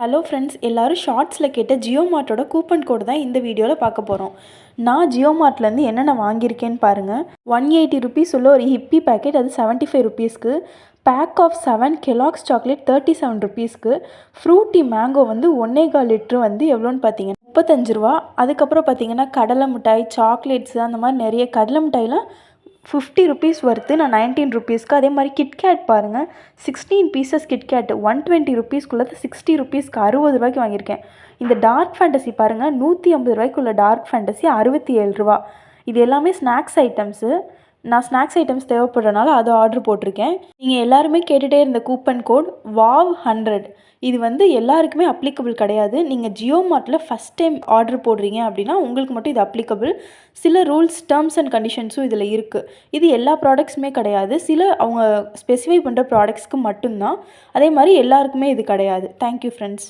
Hello friends எல்லோரும் ஷார்ட்ஸில் கேட்ட ஜியோ மார்ட்டோட கூப்பன் கோடு தான் இந்த வீடியோவில் பார்க்க போகிறோம் நான் ஜியோ மார்ட்லேருந்து என்னென்ன வாங்கியிருக்கேன்னு பாருங்கள் ஒன் எயிட்டி ருபீஸ் உள்ள ஒரு ஹிப்பி பேக்கெட் அது செவன்ட்டி ஃபைவ் ருபீஸ்க்கு pack of seven Kellogg's chocolate thirty seven ருபீஸ்க்கு ஃப்ரூட்டி மேங்கோ வந்து ஒன்னேகால் லிட்ரு வந்து எவ்வளோன்னு பார்த்தீங்கன்னா முப்பத்தஞ்சு ரூபா. அதுக்கப்புறம் பார்த்தீங்கன்னா கடலை மிட்டாய் சாக்லேட்ஸு அந்த மாதிரி நிறைய கடலை மிட்டாயெலாம் ஃபிஃப்டி ருபீஸ் வருது நான் நைன்டீன் ருபீஸ்க்கு அதே மாதிரி கிட்கேட் பாருங்கள் sixteen pieces KitKat one twenty ருபீஸ்க்குள்ளது sixty ருபீஸ்க்கு அறுபது ரூபாய்க்கு வாங்கியிருக்கேன். இந்த டார்க் ஃபேண்டசி பாருங்கள் நூற்றி ஐம்பது ரூபாய்க்குள்ள டார்க் ஃபேண்டசி அறுபத்தி ஏழு ரூபா. இது எல்லாமே ஸ்நாக்ஸ் ஐட்டம்ஸு நான் ஸ்நாக்ஸ் ஐட்டம்ஸ் தேவைப்படுறனால அதை ஆர்டர் போட்டிருக்கேன். நீங்கள் எல்லாருமே கேட்டுகிட்டே இருந்த கூப்பன் கோட் வாவ் ஹண்ட்ரட் இது வந்து எல்லாருக்குமே அப்ளிகபிள் கிடையாது. நீங்கள் ஜியோ மார்ட்டில் ஃபஸ்ட் டைம் ஆர்டர் போடுறீங்க அப்படின்னா உங்களுக்கு மட்டும் இது அப்ளிகபிள் சில ரூல்ஸ் டேர்ம்ஸ் அண்ட் கண்டிஷன்ஸும் இதில் இருக்குது இது எல்லா ப்ராடக்ட்ஸுமே கிடையாது. சில அவங்க ஸ்பெசிஃபை பண்ணுற ப்ராடக்ட்ஸ்க்கு மட்டும்தான். அதே மாதிரி எல்லாருக்குமே இது கிடையாது. Thank you friends